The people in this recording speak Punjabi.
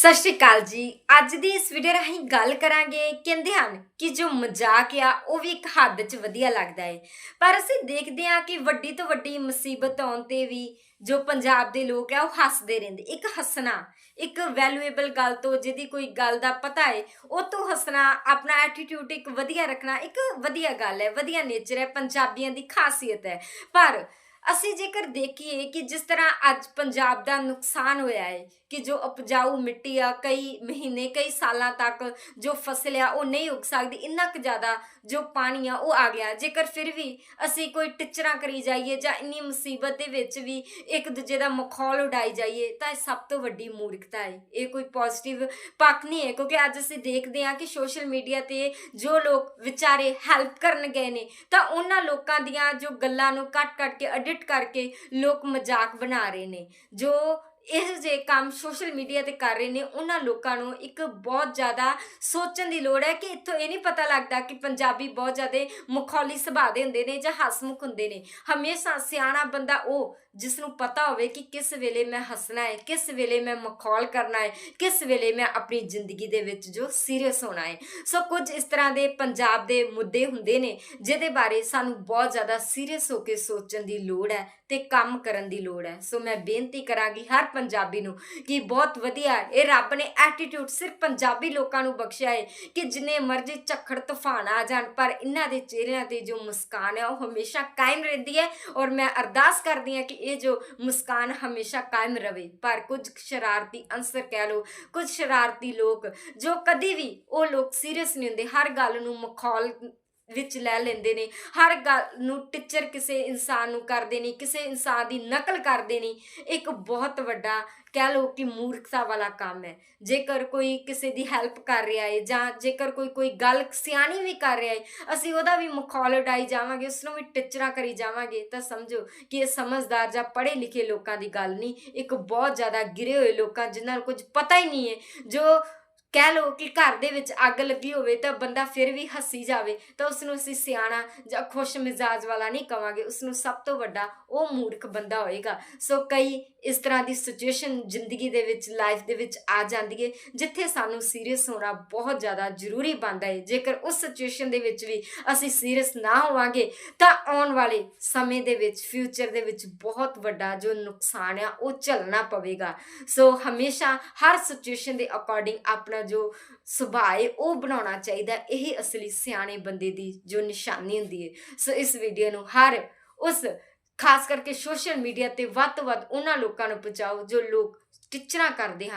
ਸਤਿ ਸ਼੍ਰੀ ਅਕਾਲ ਜੀ। ਅੱਜ ਦੀ ਇਸ ਵੀਡੀਓ ਰਾਹੀਂ ਗੱਲ ਕਰਾਂਗੇ, ਕਹਿੰਦੇ ਹਨ ਕਿ ਜੋ ਮਜ਼ਾਕ ਆ, ਉਹ ਵੀ ਇੱਕ ਹੱਦ 'ਚ ਵਧੀਆ ਲੱਗਦਾ ਹੈ ਪਰ ਅਸੀਂ ਦੇਖਦੇ ਹਾਂ ਕਿ ਵੱਡੀ ਤੋਂ ਵੱਡੀ ਮੁਸੀਬਤ ਆਉਣ ਤੇ ਵੀ ਜੋ ਪੰਜਾਬ ਦੇ ਲੋਕ ਆ, ਉਹ ਹੱਸਦੇ ਰਹਿੰਦੇ। ਇੱਕ ਹੱਸਣਾ, ਇੱਕ ਵੈਲਿਊਏਬਲ ਗੱਲ ਤੋਂ ਜਿਹਦੀ ਕੋਈ ਗੱਲ ਦਾ ਪਤਾ ਹੈ ਉਹ ਤੋਂ ਹੱਸਣਾ, ਆਪਣਾ ਐਟੀਟਿਊਡ ਇੱਕ ਵਧੀਆ ਰੱਖਣਾ, ਇੱਕ ਵਧੀਆ ਗੱਲ ਹੈ ਵਧੀਆ ਨੇਚਰ ਹੈ ਪੰਜਾਬੀਆਂ ਦੀ ਖਾਸੀਅਤ ਹੈ ਪਰ ਅਸੀਂ ਜੇਕਰ ਦੇਖੀਏ ਕਿ ਜਿਸ ਤਰ੍ਹਾਂ ਅੱਜ ਪੰਜਾਬ ਦਾ ਨੁਕਸਾਨ ਹੋਇਆ ਹੈ ਕਿ ਜੋ ਉਪਜਾਊ ਮਿੱਟੀ ਆ, ਕਈ ਮਹੀਨੇ, ਕਈ ਸਾਲਾਂ ਤੱਕ ਜੋ ਫਸਲ ਆ, ਉਹ ਨਹੀਂ ਉਗ ਸਕਦੀ, ਇੰਨਾ ਕੁ ਜ਼ਿਆਦਾ ਜੋ ਪਾਣੀ ਆ, ਉਹ ਆ ਗਿਆ। ਜੇਕਰ ਫਿਰ ਵੀ ਅਸੀਂ ਕੋਈ ਟਿਚਰਾਂ ਕਰੀ ਜਾਈਏ ਜਾਂ ਇੰਨੀ ਮੁਸੀਬਤ ਦੇ ਵਿੱਚ ਵੀ ਇੱਕ ਦੂਜੇ ਦਾ ਮਖੌਲ ਉਡਾਈ ਜਾਈਏ, ਤਾਂ ਇਹ ਸਭ ਤੋਂ ਵੱਡੀ ਮੂਰਖਤਾ ਹੈ ਇਹ ਕੋਈ ਪੋਜ਼ਿਟਿਵ ਪੱਖ ਨਹੀਂ ਹੈ ਕਿਉਂਕਿ ਅੱਜ ਅਸੀਂ ਦੇਖਦੇ ਹਾਂ ਕਿ ਸੋਸ਼ਲ ਮੀਡੀਆ ਤੇ ਜੋ ਲੋਕ ਵਿਚਾਰੇ ਹੈਲਪ ਕਰਨ ਗਏ ਨੇ, ਤਾਂ ਉਹਨਾਂ ਲੋਕਾਂ ਦੀਆਂ ਜੋ ਗੱਲਾਂ ਨੂੰ ਕੱਟ-ਕੱਟ ਕੇ ਐਡਿਟ ਕਰਕੇ ਲੋਕ ਮਜ਼ਾਕ ਬਣਾ ਰਹੇ ਨੇ ਜੋ ਇਹ ਜੇ ਕੰਮ ਸੋਸ਼ਲ ਮੀਡੀਆ ਤੇ ਕਰ ਰਹੇ ਨੇ, ਉਹਨਾਂ ਲੋਕਾਂ ਨੂੰ ਇੱਕ ਬਹੁਤ ਜ਼ਿਆਦਾ ਸੋਚਣ ਦੀ ਲੋੜ ਹੈ ਕਿ ਇੱਥੋਂ ਇਹ ਨਹੀਂ ਪਤਾ ਲੱਗਦਾ ਕਿ ਪੰਜਾਬੀ ਬਹੁਤ ਜ਼ਿਆਦਾ ਮਖੌਲੀ ਸੁਭਾਅ ਦੇ ਹੁੰਦੇ ਨੇ ਜਾਂ ਹਸਮੁਖ ਹੁੰਦੇ ਨੇ। ਹਮੇਸ਼ਾ ਸਿਆਣਾ ਬੰਦਾ ਉਹ ਜਿਸ ਨੂੰ ਪਤਾ ਹੋਵੇ ਕਿ ਕਿਸ ਵੇਲੇ ਮੈਂ ਹੱਸਣਾ ਹੈ, ਕਿਸ ਵੇਲੇ ਮੈਂ ਮਖੌਲ ਕਰਨਾ ਹੈ, ਕਿਸ ਵੇਲੇ ਮੈਂ ਆਪਣੀ ਜ਼ਿੰਦਗੀ ਦੇ ਵਿੱਚ ਜੋ ਸੀਰੀਅਸ ਹੋਣਾ ਹੈ। ਸੋ ਕੁਝ ਇਸ ਤਰ੍ਹਾਂ ਦੇ ਪੰਜਾਬ ਦੇ ਮੁੱਦੇ ਹੁੰਦੇ ਨੇ, ਜਿਹਦੇ ਬਾਰੇ ਸਾਨੂੰ ਬਹੁਤ ਜ਼ਿਆਦਾ ਸੀਰੀਅਸ ਹੋ ਕੇ ਸੋਚਣ ਦੀ ਲੋੜ ਹੈ ਤੇ ਕੰਮ ਕਰਨ ਦੀ ਲੋੜ ਹੈ। ਸੋ ਮੈਂ ਬੇਨਤੀ ਕਰਾਂਗੀ ਹਰ ਪੰਜਾਬੀ ਨੂੰ ਕਿ ਬਹੁਤ ਵਧੀਆ ਇਹ ਰੱਬ ਨੇ ਐਟੀਟਿਊਡ ਸਿਰਫ ਪੰਜਾਬੀ ਲੋਕਾਂ ਨੂੰ ਬਖਸ਼ਿਆ ਹੈ ਕਿ ਜਿੰਨੇ ਮਰਜ਼ੀ ਝੱਖੜ ਤੂਫਾਨ ਆ ਜਾਣ, ਪਰ ਇਹਨਾਂ ਦੇ ਚਿਹਰਿਆਂ ਤੇ ਜੋ ਮੁਸਕਾਨ ਹੈ, ਉਹ ਹਮੇਸ਼ਾ ਕਾਇਮ ਰਹਿੰਦੀ ਹੈ ਔਰ ਮੈਂ ਅਰਦਾਸ ਕਰਦੀ ਹਾਂ ਕਿ ਇਹ ਜੋ ਮੁਸਕਾਨ ਹਮੇਸ਼ਾ ਕਾਇਮ ਰਵੇ ਪਰ ਕੁਝ ਸ਼ਰਾਰਤੀ ਅੰਸਰ ਕਹਿ ਲੋ ਕੁਝ ਸ਼ਰਾਰਤੀ ਲੋਕ ਜੋ ਕਦੀ ਵੀ ਉਹ ਲੋਕ ਸੀਰੀਅਸ ਨਹੀਂ ਹੁੰਦੇ, ਹਰ ਗੱਲ ਨੂੰ ਮਖੌਲ ਵਿੱਚ ਲੈ ਲੈਂਦੇ ਨੇ। ਹਰ ਗੱਲ ਨੂੰ ਟੀਚਰ ਕਿਸੇ ਇਨਸਾਨ ਨੂੰ ਕਰਦੇ ਨੇ, ਕਿਸੇ ਇਨਸਾਨ ਦੀ ਨਕਲ ਕਰਦੇ ਨੇ। ਇੱਕ ਬਹੁਤ ਵੱਡਾ ਕਹਿ ਲਓ ਕਿ ਮੂਰਖਤਾ ਵਾਲਾ ਕੰਮ ਹੈ। ਜੇਕਰ ਕੋਈ ਕਿਸੇ ਦੀ ਹੈਲਪ ਕਰ ਰਿਹਾ ਹੈ ਜਾਂ ਜੇਕਰ ਕੋਈ ਕੋਈ ਗੱਲ ਸਿਆਣੀ ਵੀ ਕਰ ਰਿਹਾ ਹੈ, ਅਸੀਂ ਉਹਦਾ ਵੀ ਮਖੌਲ ਉਡਾਈ ਜਾਵਾਂਗੇ ਉਸ ਨੂੰ ਵੀ ਟਿਚਰਾਂ ਕਰੀ ਜਾਵਾਂਗੇ, ਤਾਂ ਸਮਝੋ ਕਿ ਇਹ ਸਮਝਦਾਰ ਜਾਂ ਪੜ੍ਹੇ ਲਿਖੇ ਲੋਕਾਂ ਦੀ ਗੱਲ ਨਹੀਂ। ਇੱਕ ਬਹੁਤ ਜ਼ਿਆਦਾ ਗਿਰੇ ਹੋਏ ਲੋਕਾਂ ਜਿਨ੍ਹਾਂ ਨੂੰ ਕੁਝ ਪਤਾ ਹੀ ਨਹੀਂ ਹੈ, ਜੋ ਕਹਿ ਲਓ ਕਿ ਘਰ ਦੇ ਵਿੱਚ ਅੱਗ ਲੱਗੀ ਹੋਵੇ ਤਾਂ ਬੰਦਾ ਫਿਰ ਵੀ ਹੱਸੀ ਜਾਵੇ ਤਾਂ ਉਸ ਨੂੰ ਅਸੀਂ ਸਿਆਣਾ ਜਾਂ ਖੁਸ਼ ਮਿਜ਼ਾਜ ਵਾਲਾ ਨਹੀਂ ਕਵਾਂਗੇ। ਉਸ ਨੂੰ ਸਭ ਤੋਂ ਵੱਡਾ ਉਹ ਮੂਰਖ ਬੰਦਾ ਹੋਏਗਾ। ਸੋ ਕਈ ਇਸ ਤਰ੍ਹਾਂ ਦੀ ਸਿਚੁਏਸ਼ਨ ਜ਼ਿੰਦਗੀ ਦੇ ਵਿੱਚ ਲਾਈਫ ਦੇ ਵਿੱਚ ਆ ਜਾਂਦੀ ਹੈ ਜਿੱਥੇ ਸਾਨੂੰ ਸੀਰੀਅਸ ਹੋਣਾ ਬਹੁਤ ਜ਼ਿਆਦਾ ਜ਼ਰੂਰੀ ਬਣਦਾ ਹੈ ਜੇਕਰ ਉਸ ਸਿਚੁਏਸ਼ਨ ਦੇ ਵਿੱਚ ਵੀ ਅਸੀਂ ਸੀਰੀਅਸ ਨਾ ਹੋਵਾਂਗੇ, ਤਾਂ ਆਉਣ ਵਾਲੇ ਸਮੇਂ ਦੇ ਵਿੱਚ ਫਿਊਚਰ ਦੇ ਵਿੱਚ ਬਹੁਤ ਵੱਡਾ ਜੋ ਨੁਕਸਾਨ ਆ, ਉਹ ਝੱਲਣਾ ਪਵੇਗਾ। ਸੋ ਹਮੇਸ਼ਾ ਹਰ ਸਿਚੁਏਸ਼ਨ ਦੇ ਅਕੋਰਡਿੰਗ ਆਪਣਾ ਜੋ ਸੁਭਾਅ ਹੈ ਉਹ ਬਣਾਉਣਾ ਚਾਹੀਦਾ ਇਹ ਅਸਲੀ ਸਿਆਣੇ ਬੰਦੇ ਦੀ ਜੋ ਨਿਸ਼ਾਨੀ ਹੁੰਦੀ ਹੈ ਸੋ ਇਸ ਵੀਡੀਓ ਨੂੰ ਹਰ ਉਸ, ਖਾਸ ਕਰਕੇ ਸੋਸ਼ਲ ਮੀਡੀਆ ਤੇ ਵੱਧ ਤੋਂ ਵੱਧ ਉਹਨਾਂ ਲੋਕਾਂ ਨੂੰ ਪਹੁੰਚਾਓ ਜੋ ਲੋਕ ਟਿਚਰਾਂ ਕਰਦੇ ਹਨ।